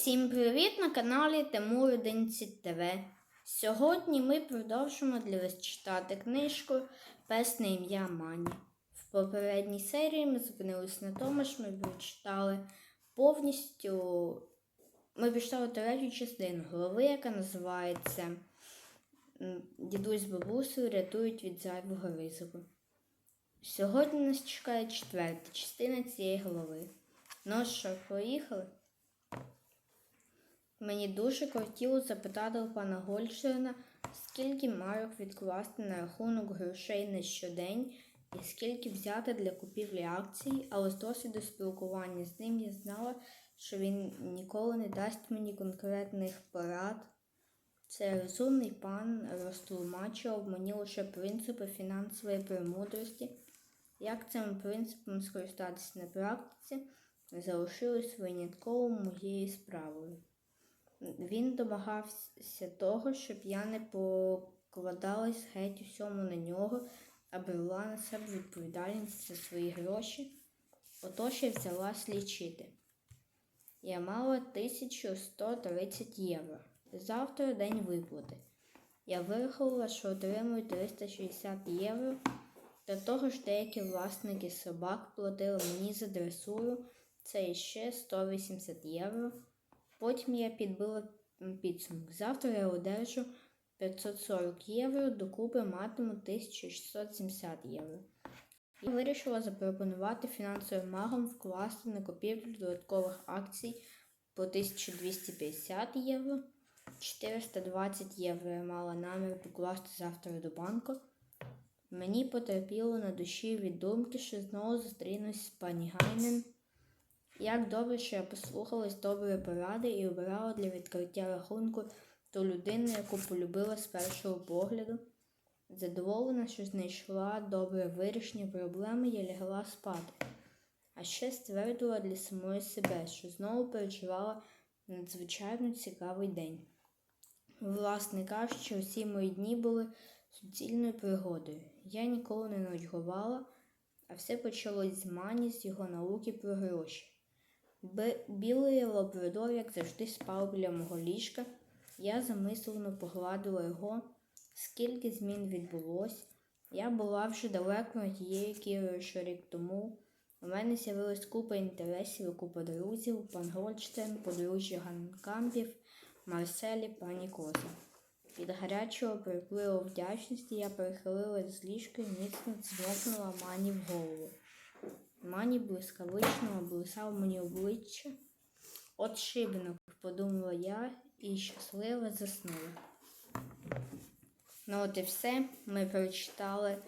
Всім привіт на каналі Тимур 11 ТВ. Сьогодні ми продовжимо для вас читати книжку Пес на ім'я Мані. В попередній серії ми зупинилися на тому, що ми прочитали повністю. Ми прочитали третю частину голови, яка називається Дідусь з бабусею рятують від зайвого ризику. Сьогодні нас чекає четверта частина цієї голови. Ну що, поїхали? Мені дуже хотілося запитати у пана Гольштейна, скільки марок відкласти на рахунок грошей на щодень і скільки взяти для купівлі акцій, але з досвіду спілкування з ним я знала, що він ніколи не дасть мені конкретних порад. Це розумний пан розтлумачував мені лише принципи фінансової премудрості. Як цим принципом скористатися на практиці, залишилось винятково моєю справою. Він домагався того, щоб я не покладалась геть усьому на нього, а брала на себе відповідальність за свої гроші. Отож я взялась лічити. Я мала 1130 євро. Завтра день виплати. Я вирахувала, що отримую 360 євро. До того ж, деякі власники собак платили мені за дресуру, це іще 180 євро. Потім я підбила підсумок. Завтра я одержу 540 євро, докупи матиму 1670 євро. Я вирішила запропонувати фінансовим магам вкласти на купівлю додаткових акцій по 1250 євро. 420 євро я мала намір покласти завтра до банку. Мені потерпіло на душі від думки, що знову зустрінусь з пані Гайнен. Як добре, що я послухалась доброї поради і обирала для відкриття рахунку ту людину, яку полюбила з першого погляду. Задоволена, що знайшла добре вирішення проблеми, я лягла спати. А ще ствердила для самої себе, що знову переживала надзвичайно цікавий день. Власне кажучи, усі мої дні були суцільною пригодою. Я ніколи не нудьгувала, а все почалось з мані, з його науки про гроші. Білий лабрадор, як завжди, спав біля мого ліжка. Я замислено погладила його, скільки змін відбулось. Я була вже далеко від тієї Кірою, що рік тому. У мене з'явилась купа інтересів і купа друзів, пан Гольштейн, подружжя Ганкампів, Марселі, пані Коза. Від гарячого припливу вдячності я перехилилась з ліжка і міцно цмокнула мані в голову. Мані блискавично облисав мені обличчя. От шибенок, подумала я і щасливо заснула. Ну от і все. Ми прочитали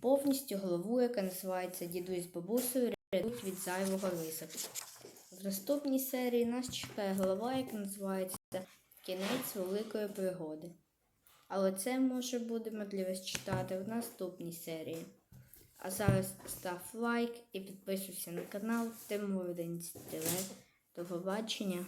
повністю главу, яка називається Дідусь з бабусею рятують від зайвого ризику. В наступній серії нас чекає глава, яка називається Кінець великої пригоди. Але це може будемо для вас читати в наступній серії. А зараз став лайк і підписуйся на канал Тимур 11 ТВ. До побачення!